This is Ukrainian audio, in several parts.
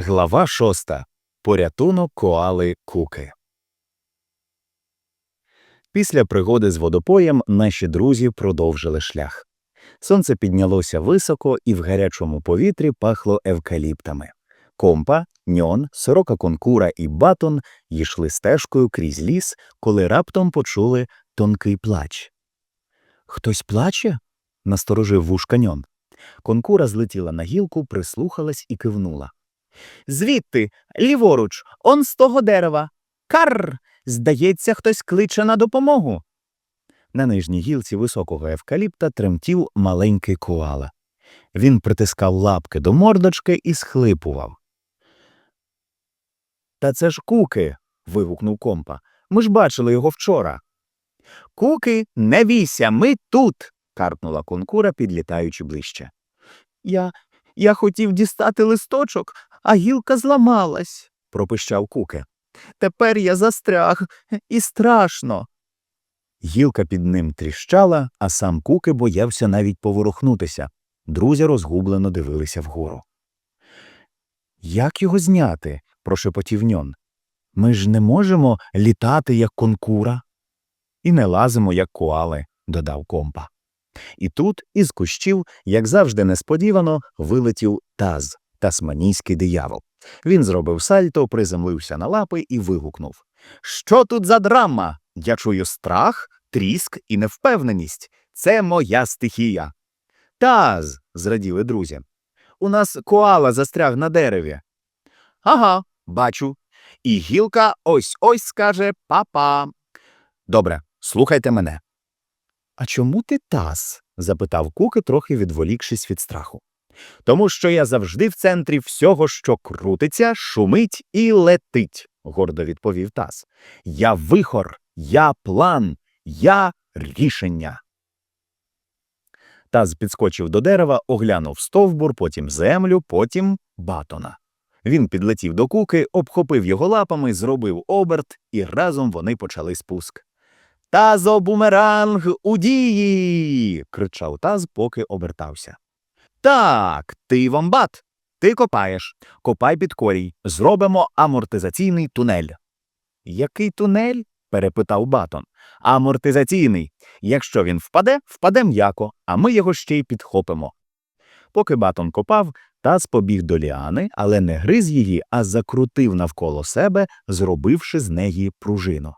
Глава шоста. Порятунок коали Куки. Після пригоди з водопоєм наші друзі продовжили шлях. Сонце піднялося високо і в гарячому повітрі пахло евкаліптами. Компа, ньон, сорока конкура і батон йшли стежкою крізь ліс, коли раптом почули тонкий плач. Хтось плаче? насторожив вушка ньон. Конкура злетіла на гілку, прислухалась і кивнула. Звідти, ліворуч, он з того дерева. Карр. Здається, хтось кличе на допомогу. На нижній гілці високого евкаліпта тремтів маленький коала. Він притискав лапки до мордочки і схлипував. Та це ж куки. вигукнув компа. Ми ж бачили його вчора. Куки, не війся, ми тут. каркнула конкура, підлітаючи ближче. Я. Я хотів дістати листочок, а гілка зламалась, пропищав куки. Тепер я застряг і страшно. Гілка під ним тріщала, а сам куки боявся навіть поворухнутися. Друзі розгублено дивилися вгору. Як його зняти? прошепотів ньон. Ми ж не можемо літати, як конкура. І не лазимо, як коали, додав компа. І тут, із кущів, як завжди несподівано, вилетів таз, тасманійський диявол. Він зробив сальто, приземлився на лапи і вигукнув Що тут за драма? Я чую страх, тріск і невпевненість. Це моя стихія. Таз. зраділи друзі. У нас коала застряг на дереві. Ага, бачу. І гілка ось ось скаже папа. Добре, слухайте мене. А чому ти таз? запитав Куки, трохи відволікшись від страху. Тому що я завжди в центрі всього, що крутиться, шумить і летить, гордо відповів Таз. Я вихор, я план, я рішення. Таз підскочив до дерева, оглянув стовбур, потім землю, потім батона. Він підлетів до куки, обхопив його лапами, зробив оберт, і разом вони почали спуск. Тазо бумеранг у дії. кричав таз, поки обертався. Так, ти вомбат. Ти копаєш. Копай під корій. Зробимо амортизаційний тунель. Який тунель? перепитав батон. Амортизаційний. Якщо він впаде, впаде м'яко, а ми його ще й підхопимо. Поки батон копав, таз побіг до ліани, але не гриз її, а закрутив навколо себе, зробивши з неї пружину.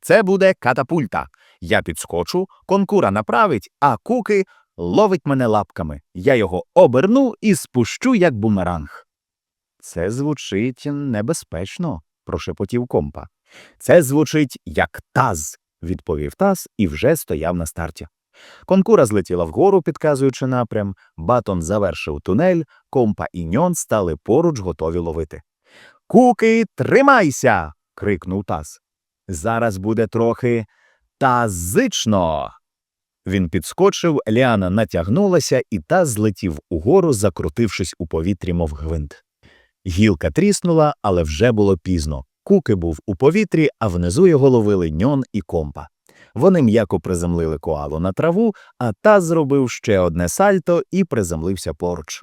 Це буде катапульта. Я підскочу, конкура направить, а куки ловить мене лапками. Я його оберну і спущу, як бумеранг. Це звучить небезпечно, прошепотів компа. Це звучить як таз, відповів таз і вже стояв на старті. Конкура злетіла вгору, підказуючи напрям, батон завершив тунель, компа і ньон стали поруч, готові ловити. Куки, тримайся. крикнув таз. Зараз буде трохи тазично. Він підскочив, Ліана натягнулася, і та злетів угору, закрутившись у повітрі, мов гвинт. Гілка тріснула, але вже було пізно. Куки був у повітрі, а внизу його ловили ньон і компа. Вони м'яко приземлили коалу на траву, а та зробив ще одне сальто і приземлився поруч.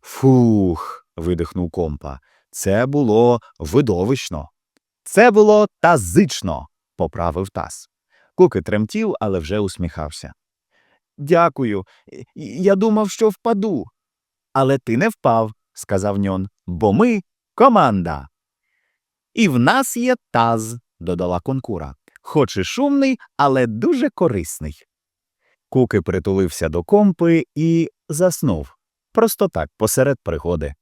Фух. видихнув компа. Це було видовищно. Це було тазично, поправив таз. Куки тремтів, але вже усміхався. Дякую. Я думав, що впаду. Але ти не впав, сказав ньон, бо ми команда. І в нас є таз, додала конкура. Хоч і шумний, але дуже корисний. Куки притулився до компи і заснув. Просто так, посеред пригоди.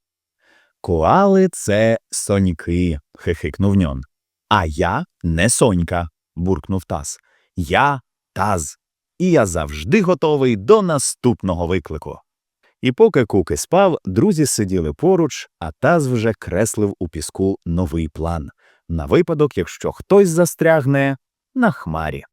Коали це соньки, хихикнув ньон. А я не сонька, буркнув таз. Я таз, і я завжди готовий до наступного виклику. І поки Куки спав, друзі сиділи поруч, а таз вже креслив у піску новий план на випадок, якщо хтось застрягне на хмарі.